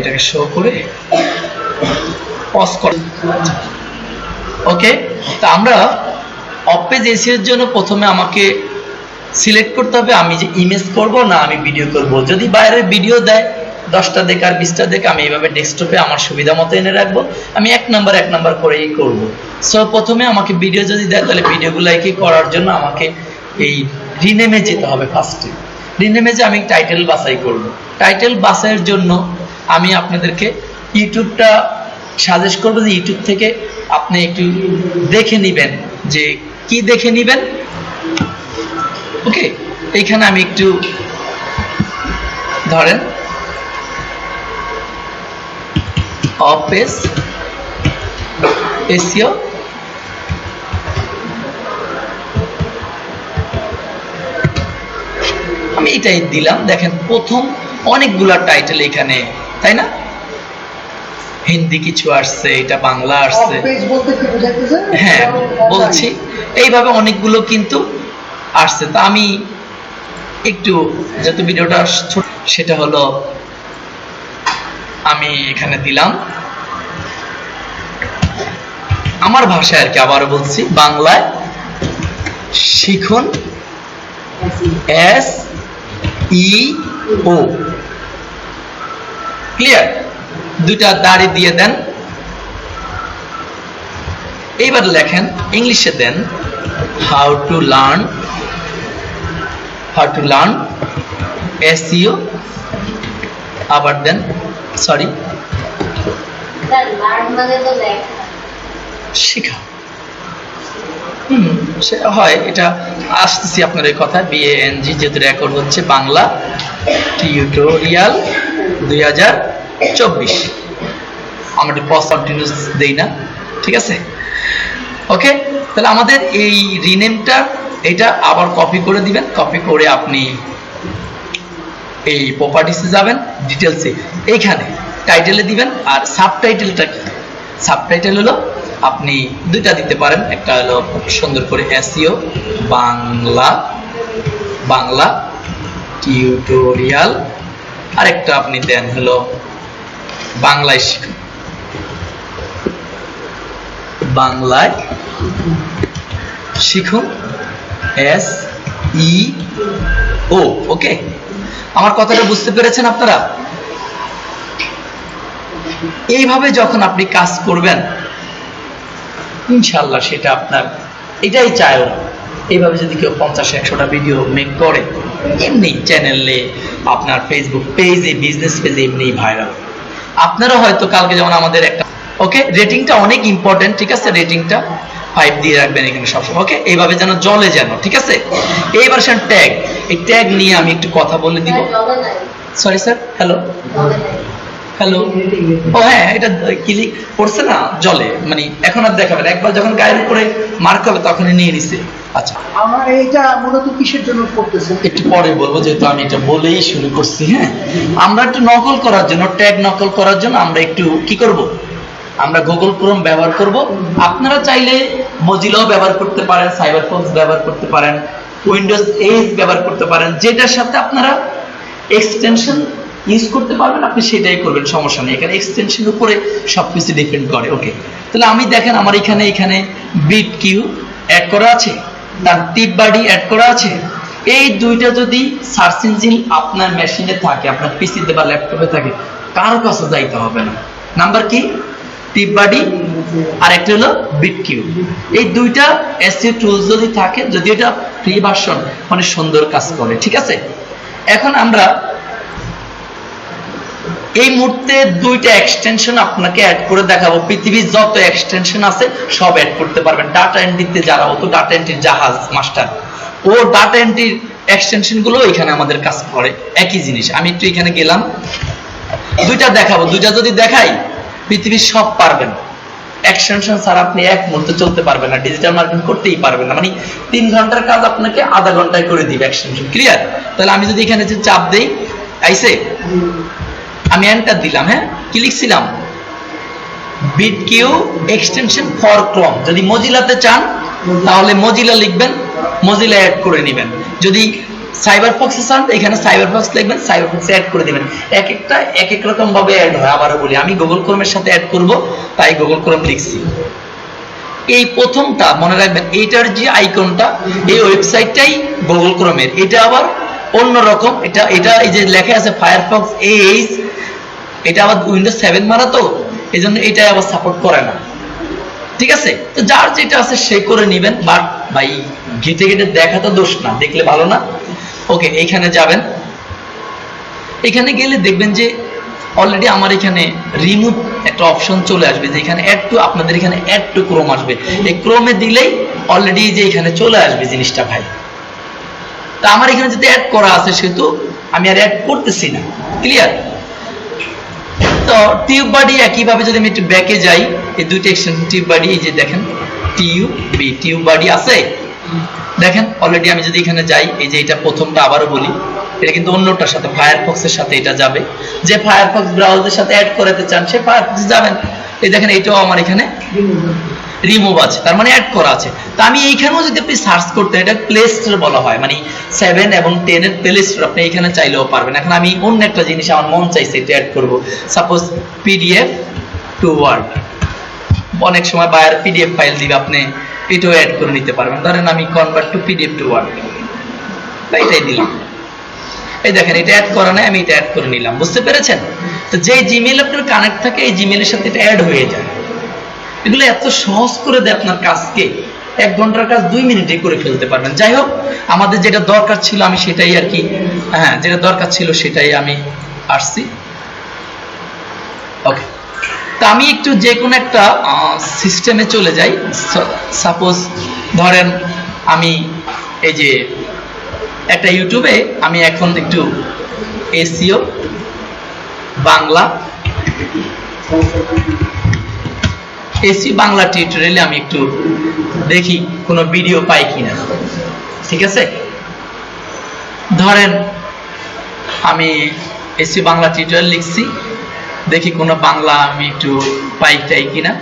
এটাকে শো করে পজ কর। ওকে তা আমরা অপেজ এসিও এর জন্য প্রথমে আমাকে সিলেক্ট করতে হবে, আমি যে ইমেজ করব না আমি ভিডিও করব। যদি বাইরে ভিডিও দেয়, দশটা দেখে আর বিশটা দেখে, আমি এইভাবে ডেস্কটপে আমার সুবিধা মতো এনে রাখব। আমি এক নাম্বার এক নাম্বার করেই করব। সো প্রথমে আমাকে ভিডিও যদি দেয়, তাহলে ভিডিওগুলো একই করার জন্য আমাকে এই রিনেমে যেতে হবে ফার্স্টে রিনেমে যে আমি টাইটেল বাছাই করব। টাইটেল বাছাইয়ের জন্য আমি আপনাদেরকে ইউটিউবটা সাজেস্ট করব যে ইউটিউব থেকে আপনি একটু দেখে নেবেন যে কি দেখে নেবেন। ওকে, এইখানে আমি একটু ধরেন অফিস এসিও আমি এটাই দিলাম। দেখেন, প্রথম অনেকগুলা টাইটেল এখানে তাই না? হিন্দি কিছু আসছে এটা বাংলা আসছে। হ্যাঁ বলছি। এইভাবে অনেকগুলো কিন্তু আসছে। তা আমি একটু যেহেতু ভিডিওটা ছোট সেটা হলো আমি এখানে দিলাম। আমার ভাষায় আর কি আবারও বলছি বাংলায় শিখুন। এস ই ও ক্লিয়ার দুইটা দাড়ি দিয়ে দেন। এইবার লেখেন ইংলিশে দেন how to learn how to learn SEO আবার দেন সরি মানে শেখা। হুম সে হয় এটা আসতেছি আপনার এই কথা বিএএনজি যেহেতু রেকর্ড হচ্ছে বাংলা টিউটোরিয়াল দুই হাজার চব্বিশ। কন্টিনিউস দেই না, ঠিক আছে? ওকে তাহলে আমাদের এই রিনেমটা এটা আবার কপি করে দিবেন। কপি করে আপনি এই প্রপার্টিসে যাবেন ডিটেলসে এইখানে টাইটেলে দিবেন, আর সাবটাইটেলটা কি? সাবটাইটেল হলো, আপনি দুইটা দিতে পারেন। একটা হলো সুন্দর করে এসইও বাংলা বাংলা টিউটোরিয়াল আরেকটা আপনি দেন হলো বাংলায় শিখুন বাংলায় শিখুন এস ই ও, ওকে? আমার কথাটা বুঝতে পেরেছেন আপনারা? এইভাবে যখন আপনি কাজ করবেন ইনশাল্লাহ সেটা আপনার, এটাই চায় ওরা। এইভাবে যদি কেউ পঞ্চাশ, একশোটা ভিডিও মেক করে এমনি চ্যানেলে আপনার ফেসবুক পেজে বিজনেস পেজে এমনি ভাইরাল আপনারা হয়তো কালকে যেমন আমাদের একটা ওকে রেটিংটা অনেক ইম্পর্টেন্ট ঠিক আছে? রেটিংটা ফাইভ দিয়ে রাখবেন এখানে সবসময় ওকে এইভাবে যেন জলে যেন ঠিক আছে? এইবার সেন ট্যাগ এই ট্যাগ নিয়ে আমি একটু কথা বলে দিব। Sir sorry sir hello hello ও হ্যাঁ এটা ক্লিক করছে না? জলে। মানে এখন আর দেখাবে না। একবার যখন গায়ের উপরে মার্ক হবে তখনই নিয়ে নিছে। আচ্ছা। আমার এইটা মূলত কিসের জন্য করতেছেন একটু পরে বলব যেহেতু আমি এটা বলেই শুরু করছি হ্যাঁ? আমরা একটু নকল করার জন্য ট্যাগ নকল করার জন্য আমরা একটু কি করব? আমরা গুগল ক্রোম ব্যবহার করব। আপনারা চাইলে মজিলাও ব্যবহার করতে পারেন সাইবার ফোনস ব্যবহার করতে পারেন উইন্ডোজ এইট ব্যবহার করতে পারেন যেটার সাথে আপনারা এক্সটেনশন ইউজ করতে পারবেন, আপনি সেটাই করবেন, সমস্যা নেই। এখানে এক্সটেনশন উপরে সবকিছু ডিপেন্ড করে ওকে তাহলে আমি দেখেন, আমার এখানে এখানে বিট কিউ অ্যাড করা আছে, তার টিপ বাডি অ্যাড করা আছে। এই দুইটা যদি সার্চ ইঞ্জিন আপনার মেশিনে থাকে, আপনার পিসিতে বা ল্যাপটপে থাকে, কারও কাছে যাইতে হবে না। নাম্বার কি? টিপ বাডি আর একটা হলো বিট কিউ এই দুইটা এসিও টুলস যদি থাকে, যদি এটা ফ্রি ভার্সন মানে সুন্দর কাজ করে, ঠিক আছে? এখন আমরা এই মুহূর্তে দুইটা এক্সটেনশন আপনাকে অ্যাড করে দেখাবো। পৃথিবীর যত এক্সটেনশন আছে, সব অ্যাড করতে পারবেন। ডাটা এন্ট্রিতে যারা হতো ডাটা এন্ট্রির জাহাজ মাস্টার ও ডাটা এন্ট্রির এক্সটেনশনগুলো এখানে আমাদের কাজ করে। একই জিনিস, আমি একটু এখানে গেলাম। দুইটা দেখাবো। দুইটা যদি দেখাই, পৃথিবীর সব পারবেন। এক্সটেনশন ছাড়া আপনি এক মুহূর্তে চলতে পারবেন না। ডিজিটাল মার্কেটিং করতেই পারবেন না। মানে তিন ঘণ্টার কাজ আপনাকে আধা ঘন্টায় করে দিবে এক্সটেনশন ক্লিয়ার তাহলে আমি যদি এখানে যে চাপ দেই, আইসে? আমি এন্টার দিলাম হ্যাঁ? কি লিখছিলাম? Bit Q extension for Chrome যদি মজিলাতে চান, তাহলে মজিলা লিখবেন মজিলা অ্যাড করে নেবেন। যদি সাইবার ফক্সে চান, এখানে সাইবার ফক্স লিখবেন সাইবার ফক্সে অ্যাড করে দিবেন। এক একটা এক এক রকম ভাবে অ্যাড হয়, আবারও বলি। আমি গুগল ক্রোমের সাথে অ্যাড করব, তাই গুগল ক্রোম লিখছি। এই প্রথমটা, মনে রাখবেন, এইটার যে আইকনটা এই ওয়েবসাইটটাই গুগল ক্রোমের এটা আবার অন্যরকম এটা এটা এই যে লেখা আছে ফায়ারফক্স এইচ এটা আবার উইন্ডোজ সেভেন মারা তো এই জন্য এটাই আবার সাপোর্ট করে না। ঠিক আছে? তো যার যেটা আছে সে করে নিবেন বাট ভাই, ঘেটে ঘেটে দেখা তো দোষ না, দেখলে ভালো না? ওকে এইখানে যাবেন। এখানে গেলে দেখবেন যে অলরেডি আমার এখানে রিমুভ একটা অপশন চলে আসবে, যে এখানে অ্যাড টু আপনাদের এখানে অ্যাড টু ক্রোম আসবে। এই ক্রোমে দিলেই অলরেডি যে এখানে চলে আসবে জিনিসটা ভাই। তা আমার এখানে যদি অ্যাড করা আছে, সেহেতু আমি আর অ্যাড করতেছি না। ক্লিয়ার তো টিউব বডি একইভাবে যদি আমি একটু ব্যাকে যাই, এই দুইটা এক্সটেনশন টিউব বডি এই যে দেখেন টিউব বি টিউব বডি আছে? দেখেন অলরেডি আমি যদি এখানে যাই, এই যে এটা প্রথমটা আবারও বলি, এটা কিন্তু অন্যটার সাথে ফায়ারফক্সের সাথে এটা যাবে। যে ফায়ারফক্স ব্রাউজারের সাথে অ্যাড করাতে চান, সে ফায়ারফক্স যাবেন। এই দেখেন, এইটাও আমার এখানে রিমুভ আছে, তার মানে অ্যাড করা আছে। তা আমি এইখানেও যদি আপনি সার্চ করতে, এটা প্লে স্টোর বলা হয় মানে সেভেন এবং টেনের প্লে স্টোর আপনি এখানে চাইলেও পারবেন। এখন আমি অন্য একটা জিনিস আমার মন চাইছে এটা অ্যাড করব। সাপোজ পিডিএফ টু ওয়ার্ড অনেক সময় বায়ার পিডিএফ ফাইল দিবে, আপনি এটাও অ্যাড করে নিতে পারবেন। ধরেন আমি convert to PDF to Word বা এটাই দিলাম। এই দেখেন, এটা অ্যাড করা নাই, আমি এটা অ্যাড করে নিলাম। বুঝতে পেরেছেন? তো যে জিমেল আপনার কানেক্ট থাকে, এই জিমেলের সাথে এটা অ্যাড হয়ে যায়। এগুলো এত সহজ করে দেয় আপনার কাজকে, এক ঘণ্টার কাজ দুই মিনিটে করে ফেলতে পারবেন। যাই হোক, আমাদের যেটা দরকার ছিল আমি সেটাই আর কি হ্যাঁ যেটা দরকার ছিল সেটাই আমি আসছি। ওকে তা আমি একটু যে কোনো একটা সিস্টেমে চলে যাই। সাপোজ ধরেন আমি এই যে একটা ইউটিউবে আমি এখন একটু এসিও, বাংলা এসি বাংলা টিউটোরিয়ালে আমি একটু দেখি কোনো ভিডিও পাই কিনা। ঠিক আছে? ধরেন, আমি এসি বাংলা টিউটোরিয়াল লিখছি, দেখি কোনো বাংলা আমি একটু পাই টাই কিনা।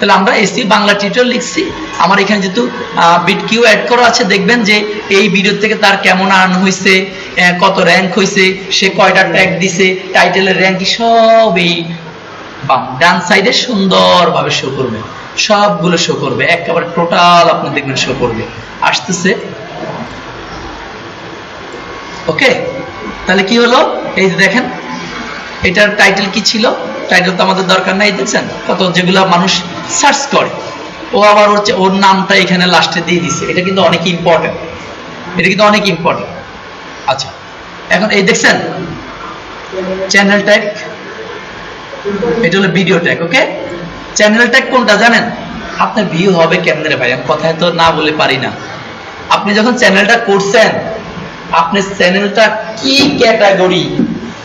তাহলে আমরা এসি, বাংলা টিউটোরিয়াল লিখছি। আমার এখানে যেহেতু বিট কিউ অ্যাড করা আছে, দেখবেন যে এই ভিডিও থেকে তার কেমন আর্ন হয়েছে কত র্যাঙ্ক হয়েছে সে কয়টা ট্যাগ দিছে টাইটেলের র্যাঙ্ক সব এই ডান সাইডে সুন্দরভাবে শো করবে। সবগুলো শো করবে, একেবারে টোটাল আপনি দেখবেন শো করবে। আসতেছে। ওকে তাহলে কি হলো? এই যে দেখেন, এটার টাইটেল কি ছিল? টাইটেল তো আমাদের দরকার নাই, দেখছেন? কত যেগুলা মানুষ সার্চ করে। ও আবার ওর ওর নামটা এখানে লাস্টে দিয়ে দিছে। এটা কিন্তু অনেক ইম্পর্টেন্ট এটা কিন্তু অনেক ইম্পর্টেন্ট আচ্ছা এখন এই দেখছেন? চ্যানেল ট্যাগ এটা হলো video tag okay channel tag কোনটা জানেন? আপনার ভিউ হবে কেমনে ভাই? আমি কথায় তো না বলে পারি না। আপনি যখন চ্যানেলটা করছেন আপনি চ্যানেলটা কি ক্যাটাগরি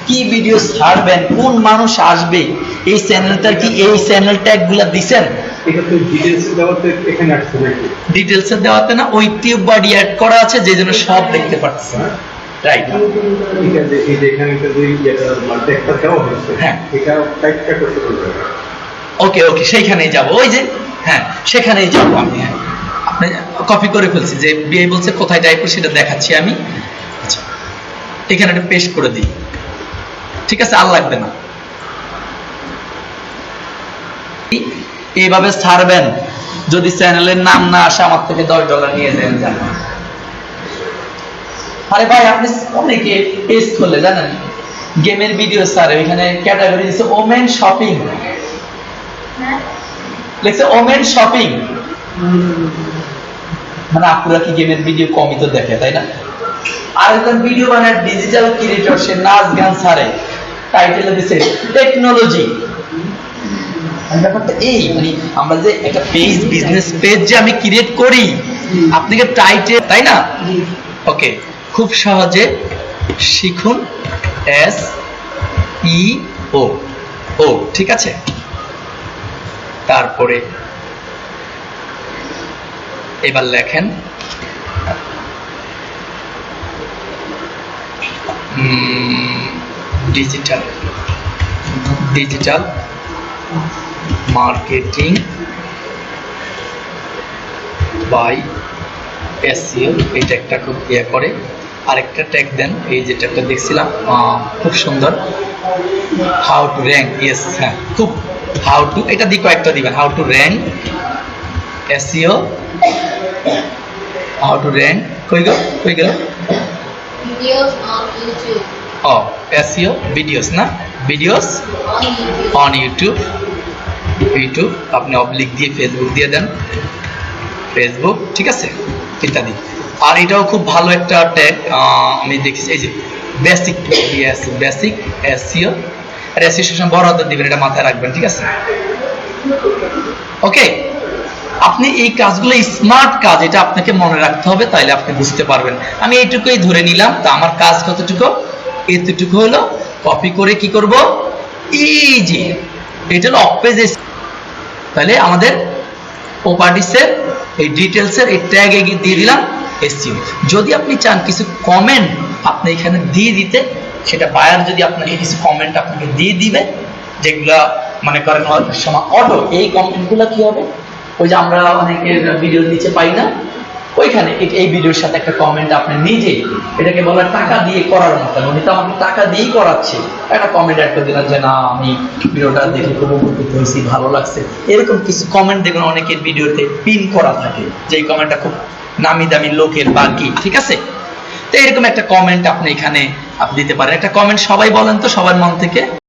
কি ভিডিও ছাড়বেন কোন মানুষ আসবে এই চ্যানেলটার কি এই চ্যানেল ট্যাগগুলা দিছেন? এটা দেওয়াতে এখানে আসছে নাকি? ডিটেলস এ দেওয়াতে না ওই টিউব বডি অ্যাড করা আছে যে জন্য সব দেখতে পাচ্ছেন রাইট এটা যে এই যে এখানে একটা যে একটা দেওয়া হয়েছে হ্যাঁ। এটা টাইপটা করতে বলতে ওকে ওকে সেইখানেই যাব। ওই যে হ্যাঁ সেখানেই যাব আমি হ্যাঁ। আপনি কপি করে ফেলছি যে বিয়ে বলছে কোথায় টাইপ সেটা দেখাচ্ছি আমি। আচ্ছা এখানে একটা পেস্ট করে দিই। ঠিক আছে আর লাগবে না। এইভাবে ছাড়বেন যদি চ্যানেলের নাম না আসে আমার থেকে দশ ডলার নিয়ে জান আরে ভাই আপনি অনেকে পেজ খোলে জানেন? গেমের ভিডিও স্যার এখানে ক্যাটাগরি দিচ্ছে ওমেন শপিং লেখছে ওমেন শপিং মানে আপুরা কি গেমের ভিডিও কমই তো দেখে তাই না? আর একজন ভিডিও বানায় ডিজিটাল ক্রিয়েটর সে নাচ গান ছাড়ে। টাইটেলে দিছে টেকনোলজি ব্যাপারটা এই মানে আমরা যে একটা পেজ বিজনেস পেজ যে আমি ক্রিয়েট করি, আপনাকে টাইটেল তাই না? ওকে খুব সহজে শিখুন এস ই ও ও ঠিক আছে? তারপরে এবার লেখেন digital digital marketing by SEO এই ট্যাগটা খুব ইয়ে করে। আরেকটা ট্যাগ দেন, এই যে ট্যাগটা দেখছিলাম। খুব সুন্দর। হাউ টু র্যাঙ্ক ইয়েস হ্যাঁ খুব হাউ টু এটা দিয়ে কয়েকটা দিবেন। How to rank SEO how to rank কই গেল? কই গেল? Videos on YouTube. ও এসিও ভিডিওস না ভিডিওস On YouTube. ইউটিউব আপনি অবলিক দিয়ে ফেসবুক দিয়ে দেন। ফেসবুক ঠিক আছে? ইত্যাদি। আর এটাও খুব ভালো একটা ট্যাগ আমি দেখছি, এই যে বেসিক বেসিক এসিও রেজিস্ট্রেশন বড় হাতে দিবেন, এটা মাথায় রাখবেন, ঠিক আছে? ওকে আপনি এই কাজগুলো স্মার্ট কাজ, এটা আপনাকে মনে রাখতে হবে, তাইলে আপনি বুঝতে পারবেন। আমি এইটুকুই ধরে নিলাম, তা আমার কাজ কতটুকু? এতটুকু হলো কপি করে কি করব? এই যে, এটা হলো অপেজে তাহলে আমাদের প্রপার্টিসের এই ডিটেলসের এই ট্যাগ দিয়ে দিলাম এসিও যদি আপনি চান কিছু কমেন্ট আপনি এখানে দিয়ে দিতে, সেটা বায়ার যদি আপনাকে কিছু কমেন্ট আপনাকে দিয়ে দিবে, যেগুলা মনে করেন সময় অটো, এই কমেন্টগুলো কি হবে? ওই যে আমরা অনেকের ভিডিওর নিচে পাই না, ওইখানে এই- ভিডিওর সাথে একটা কমেন্ট আপনি নিজে এটাকে বলা টাকা দিয়ে করার মতো উনি তো আমাকে টাকা দিয়েই করাচ্ছে। একটা কমেন্ট একটা দিলাম যে, না, আমি ভিডিওটা দেখে খুব উপকৃত হয়েছি, ভালো লাগছে। এরকম কিছু কমেন্ট দেখুন অনেকের ভিডিওতে পিন করা থাকে, যে কমেন্টটা খুব নামি দামি লোকের বা কি ঠিক আছে? তো এরকম একটা কমেন্ট আপনি এখানে, আপনি দিতে পারেন। একটা কমেন্ট সবাই বলেন তো, সবার মন থেকে।